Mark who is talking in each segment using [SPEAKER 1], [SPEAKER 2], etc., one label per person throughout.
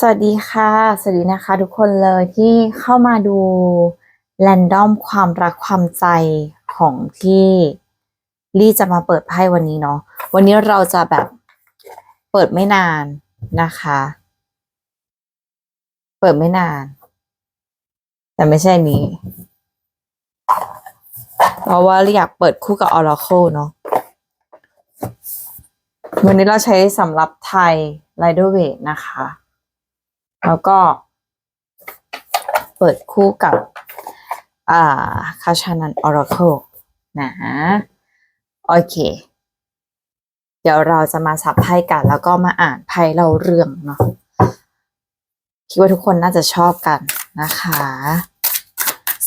[SPEAKER 1] สวัสดีค่ะ สวัสดีนะคะ ทุกคนเลยที่เข้ามาดูแรนดอมความรักความใจของที่ลี่จะมาเปิดไพ่วันนี้เนาะวันนี้เราจะแบบเปิดไม่นานนะคะ เปิดไม่นาน แต่ไม่ใช่นี้ เพราะว่าอยากเปิดคู่กับ Oracle เนาะวันนี้เราใช้สำหรับไทย Rider w a i t นะคะ แล้วก็ เปิดคู่กับ อ่าคาชานัน Oracle นะโอเค เดี๋ยวเราจะมาสับไพ่กัน แล้วก็มาอ่านไพ่เราเรื่องเนาะคิดว่าทุกคนน่าจะชอบกันนะคะ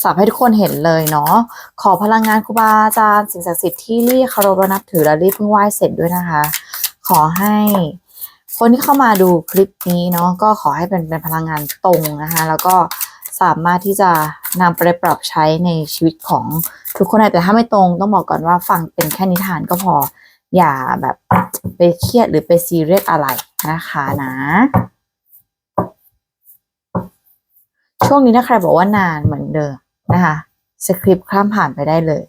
[SPEAKER 1] สับให้ทุกคนเห็นเลยเนาะขอพลังงานครูบาอาจารย์สิ่งศักดิ์สิทธิ์ที่รี่เคารพและนับถือและรี่เพิ่งไหว้เสร็จด้วยนะคะ ขอให้ คนที่เข้ามาดูคลิปนี้เนาะก็ขอให้เป็นเป็นพลังงานตรงนะคะแล้วก็สามารถที่จะนำไปปรับใช้ในชีวิตของทุกคนแต่ถ้าไม่ตรงต้องบอกก่อนว่าฟังเป็นแค่นิทานก็พออย่าแบบไปเครียดหรือไปซีเรียสอะไรนะคะนะ ช่วงนี้ถ้าใครบอกว่านานเหมือนเดิมนะคะสคริปต์ข้ามผ่านไปได้เลย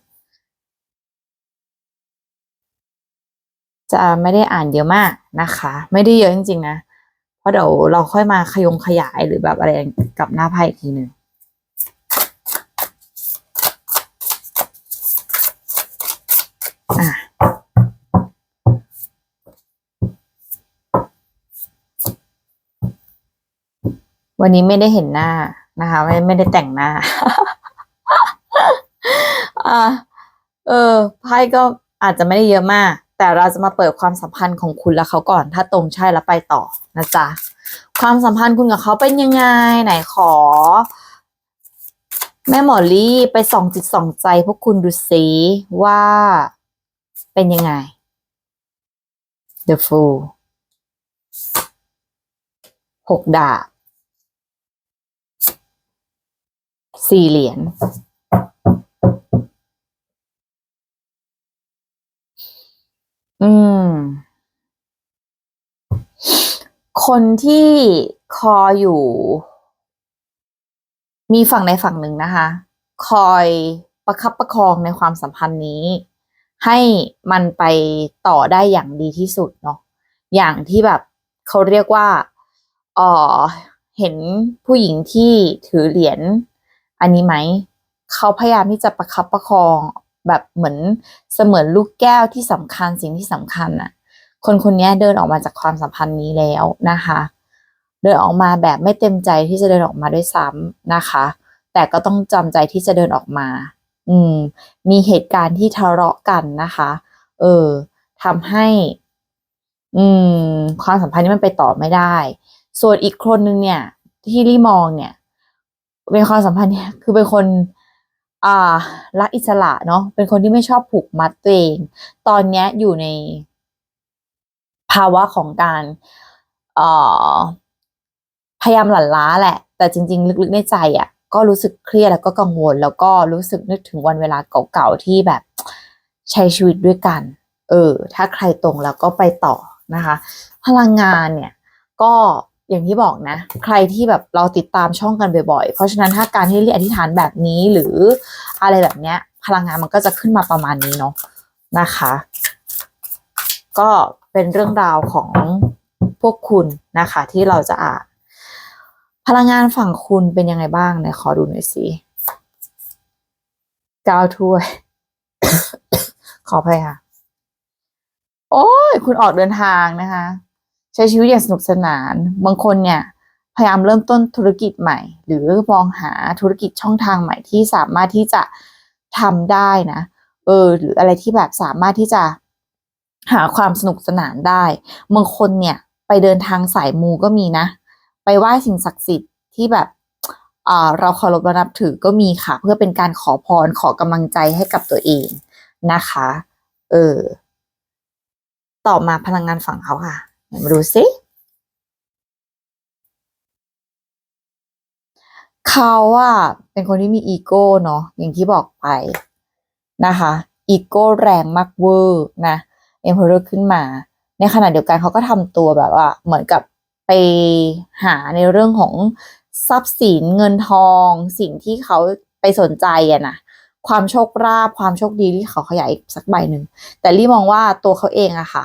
[SPEAKER 1] จะไม่ได้อ่านเยอะมากนะคะ ไม่ได้เยอะจริงๆนะ เพราะเดี๋ยวเราค่อยมาขยงขยายหรือแบบอะไรกับหน้าไพ่อีกทีหนึ่งอะวันนี้ไม่ได้เห็นหน้านะคะ ไม่ไม่ได้แต่งหน้าอ่าเออไพ่ก็อาจจะไม่ได้เยอะมาก แต่เราจะมาเปิดความสัมพันธ์ของคุณและเขาก่อน ถ้าตรงใช่แล้วไปต่อนะจ๊ะความสัมพันธ์คุณกับเขาเป็นยังไงไหนขอ แม่หมอลี่ไปส่องจิตส่องใจ พวกคุณดูสิว่าเป็นยังไง The Fool หกดาบสี่เหรียญ อืม คนที่คอยอยู่ มีฝั่งในฝั่งหนึ่งนะคะ คอยประคับประคองในความสัมพันธ์นี้ ให้มันไปต่อได้อย่างดีที่สุดเนาะอย่างที่แบบเขาเรียกว่าเออเห็นผู้หญิงที่ถือเหรียญอันนี้ไหม เขาพยายามที่จะประคับประคอง แบบเหมือนเสมือนลูกแก้วที่สำคัญสิ่งที่สำคัญน่ะคนคนนี้เดินออกมาจากความสัมพันธ์นี้แล้วนะคะ เดินออกมาแบบไม่เต็มใจที่จะเดินออกมาด้วยซ้ำนะคะ แต่ก็ต้องจำใจที่จะเดินออกมา อืม มีเหตุการณ์ที่ทะเลาะกันนะคะ เออทำให้ อืม ความสัมพันธ์นี้มันไปต่อไม่ได้ ส่วนอีกคนนึงเนี่ย ที่รีมองเนี่ยเป็นความสัมพันธ์เนี่ยคือเป็นคน อ่ารักอิสระเนาะเป็นคนที่ไม่ชอบผูกมัดตัวเอง ตอนนี้อยู่ในภาวะของการเอ่อพยายามหลั่นล้าแหละ แต่จริง ๆ ลึกๆในใจอะ ก็รู้สึกเครียดแล้วก็กังวล แล้วก็รู้สึกนึกถึงวันเวลาเก่าๆที่แบบใช้ชีวิตด้วยกัน เออ ถ้าใครตรงแล้วก็ไปต่อนะคะ พลังงานเนี่ยก็ อย่างที่บอกนะ ใครที่แบบเราติดตามช่องกันบ่อยๆ เพราะฉะนั้นถ้าการที่เรียกอธิษฐานแบบนี้หรืออะไรแบบเนี้ย พลังงานมันก็จะขึ้นมาประมาณนี้เนาะนะคะ ก็เป็นเรื่องราวของพวกคุณนะคะ ที่เราจะอ่านพลังงานฝั่งคุณเป็นยังไงบ้างเนี่ยขอดูหน่อยสิก้าถ้วย ขออภัยค่ะ โอ้ย คุณออกเดินทางนะคะ ช้ชีวิตอย่างสนุกสนาน บางคนเนี่ยพยายามเริ่มต้นธุรกิจใหม่ หรือมองหาธุรกิจช่องทางใหม่ที่สามารถที่จะทำได้นะเออหรืออะไรที่แบบสามารถที่จะหาความสนุกสนานได้บางคนเนี่ยไปเดินทางสายมูก็มีนะ ไปไหว้สิ่งศักดิ์สิทธิ์ที่แบบอ่าเราเคารพนับถือก็มีค่ะ เพื่อเป็นการขอพรขอกำลังใจให้กับตัวเองนะคะ เออ ต่อมาพลังงานฝั่งเขาค่ะ มาดูซิเขาอะเป็นคนที่มีอีโก้เนาะอย่างที่บอกไปนะคะอีโก้แรงมากเวอร์นะเอ็มเพอร์ขึ้นมา ในขณะเดียวกันเขาก็ทำตัวแบบว่า เหมือนกับไปหาในเรื่องของทรัพย์สินเงินทอง สิ่งที่เขาไปสนใจอะนะความโชคราภความโชคดีที่เขาขยายสักใบหนึ่งแต่ลี่มองว่าตัวเขาเองอะค่ะ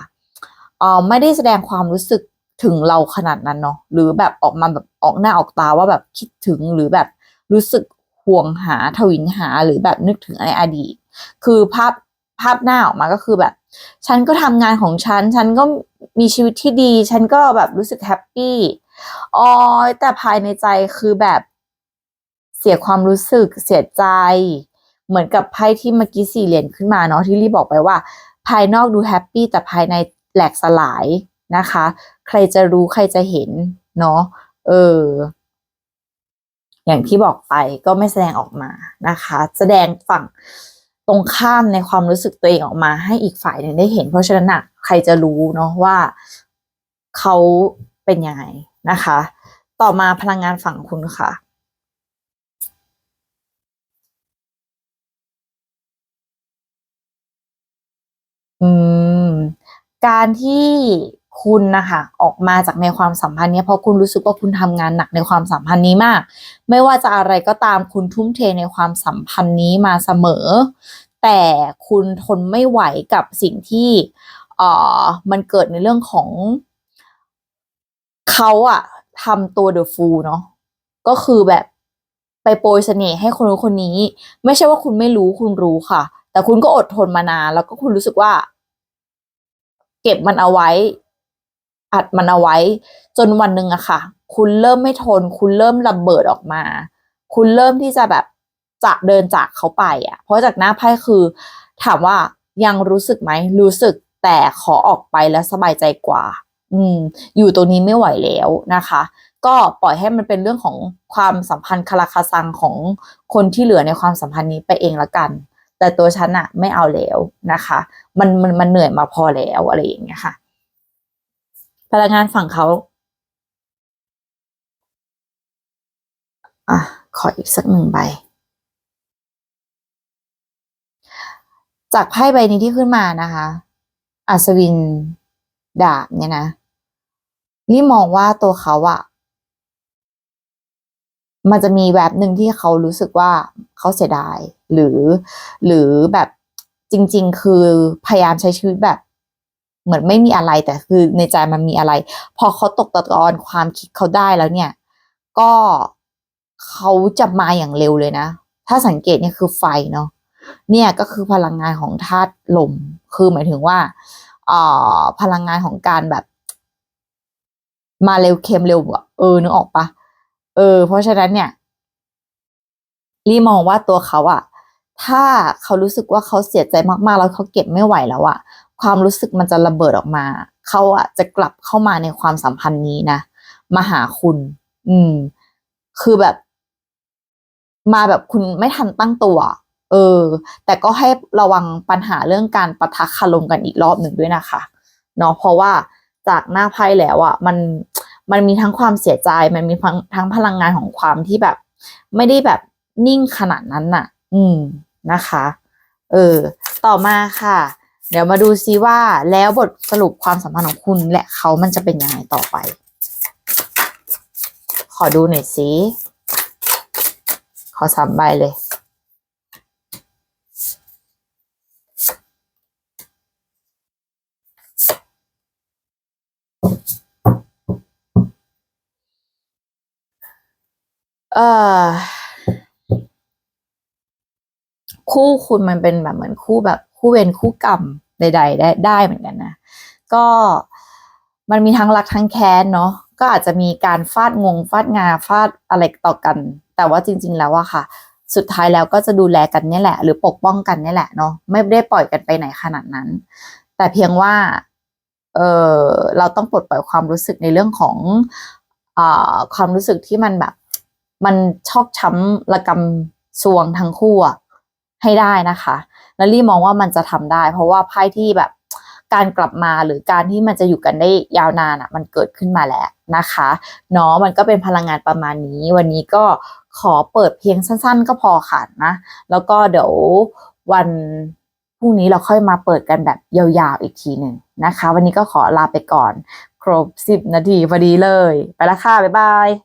[SPEAKER 1] เออไม่ได้แสดงความรู้สึกถึงเราขนาดนั้นเนาะหรือแบบออกมาแบบออกหน้าออกตาว่าแบบคิดถึงหรือแบบรู้สึกห่วงหาทวินหาหรือแบบนึกถึงในอดีต คือภาพภาพหน้าออกมาก็คือแบบ ฉันก็ทำงานของฉัน ฉันก็มีชีวิตที่ดี ฉันก็แบบรู้สึกแฮปปี้อ๋อแต่ภายในใจคือแบบเสียความรู้สึกเสียใจ เหมือนกับไพ่ที่เมื่อกี้สี่เหรียญขึ้นมาเนาะที่รีบอกไปว่า ภายนอกดูแฮปปี้แต่ภายใน แหลกสลายนะคะ ใครจะรู้ใครจะเห็นเนาะเออ อย่างที่บอกไปก็ไม่แสดงออกมานะคะ แสดงฝั่งตรงข้ามในความรู้สึกตัวเองออกมา ให้อีกฝ่ายหนึ่งได้เห็น เพราะฉะนั้นนะใครจะรู้เนาะว่าเขาเป็นยังไงนะคะ ต่อมาพลังงานฝั่งคุณค่ะอืม การที่คุณนะคะออกมาจากในความสัมพันธ์เนี้ยเพราะคุณรู้สึกว่าคุณทำงานหนักในความสัมพันธ์นี้มาก ไม่ว่าจะอะไรก็ตามคุณทุ่มเทในความสัมพันธ์นี้มาเสมอ แต่คุณทนไม่ไหวกับสิ่งที่เอ่อมันเกิดในเรื่องของเขาอะทำตัวเดอะฟูลเนาะก็คือแบบไปโปรยเสน่ห์ให้คนนู้นคนนี้ ไม่ใช่ว่าคุณไม่รู้คุณรู้ค่ะ แต่คุณก็อดทนมานานแล้วก็คุณรู้สึกว่า เก็บมันเอาไว้ อัดมันเอาไว้ จนวันหนึ่งอะค่ะ คุณเริ่มไม่ทน คุณเริ่มระเบิดออกมา คุณเริ่มที่จะแบบจะเดินจากเขาไปอะเพราะจากหน้าไพ่คือ ถามว่ายังรู้สึกไหมรู้สึกแต่ขอออกไปแล้วสบายใจกว่า อืม อยู่ตรงนี้ไม่ไหวแล้วนะคะ ก็ปล่อยให้มันเป็นเรื่องของความสัมพันธ์คาราคาซังของคนที่เหลือในความสัมพันธ์นี้ไปเองละกัน แต่ตัวฉันอะไม่เอาแล้วนะคะ มันมันมันเหนื่อยมาพอแล้วอะไรอย่างเงี้ยค่ะ พลังงานฝั่งเขาอะขออีกสักหนึ่งใบ จากไพ่ใบนี้ที่ขึ้นมานะคะ อัศวินดาบเนี่ยนะนี่มองว่าตัวเขาอะมันจะมีแบบหนึ่งที่เขารู้สึกว่าเขาเสียดาย หรือ หรือแบบ จริง ๆ คือพยายามใช้ชีวิตแบบ เหมือนไม่มีอะไรแต่คือในใจมันมีอะไร พอเขาตกตะกอนความคิดเขาได้แล้วเนี่ย ก็เขาจะมาอย่างเร็วเลยนะ ถ้าสังเกตเนี่ยคือไฟเนาะเนี่ยก็คือพลังงานของธาตุลม คือหมายถึงว่าเอ่อพลังงานของการแบบ มาเร็วเค็มเร็วเออนึกออกปะเออ เพราะฉะนั้นเนี่ยรีมองว่าตัวเขาอะ ถ้าเขารู้สึกว่าเขาเสียใจมากๆ แล้วเขาเก็บไม่ไหวแล้วอะความรู้สึกมันจะระเบิดออกมา เขาอะจะกลับเข้ามาในความสัมพันธ์นี้นะมาหาคุณ อืม คือแบบ มาแบบคุณไม่ทันตั้งตัว เออ แต่ก็ให้ระวังปัญหาเรื่องการประทะคารมกันอีกรอบหนึ่งด้วยนะคะเนาะเพราะว่าจากหน้าไพ่แล้วอะมันมันมีทั้งความเสียใจ มันมีทั้งทั้งพลังงานของความที่แบบ ไม่ได้แบบนิ่งขนาดนั้นน่ะ อืม นะคะ เออ ต่อมาค่ะ เดี๋ยวมาดูซิว่าแล้วบทสรุปความสัมพันธ์ของคุณและเขามันจะเป็นยังไงต่อไป ขอดูหน่อยสิขอสามใบเลย เออ คู่คุณมันเป็นแบบเหมือนคู่แบบคู่เวรคู่กรรมใด ๆ ได้ได้เหมือนกันนะ ก็มันมีทั้งรักทั้งแค้นเนาะก็อาจจะมีการฟาดงงฟาดงาฟาดอะไรต่อกัน แต่ว่าจริง ๆ แล้วอะค่ะ สุดท้ายแล้วก็จะดูแลกันนี่แหละ หรือปกป้องกันนี่แหละเนาะไม่ได้ปล่อยกันไปไหนขนาดนั้น แต่เพียงว่าเออเราต้องปลดปล่อยความรู้สึกในเรื่องของอ่าความรู้สึกที่มันแบบ มันชอกช้ำระกำซวงทั้งคู่อะ ให้ได้นะคะแล้วลี่มองว่ามันจะทำได้ เพราะว่าไพ่ที่แบบการกลับมาหรือการที่มันจะอยู่กันได้ยาวนานอะ มันเกิดขึ้นมาแล้วนะคะเนาะมันก็เป็นพลังงานประมาณนี้ วันนี้ก็ขอเปิดเพียงสั้น ๆ ก็พอค่ะนะ แล้วก็เดี๋ยววันพรุ่งนี้เราค่อยมาเปิดกันแบบยาวๆอีกทีหนึ่งนะคะ วันนี้ก็ขอลาไปก่อน ครบสิบนาทีพอดีเลย ไปละค่ะ บ๊ายบาย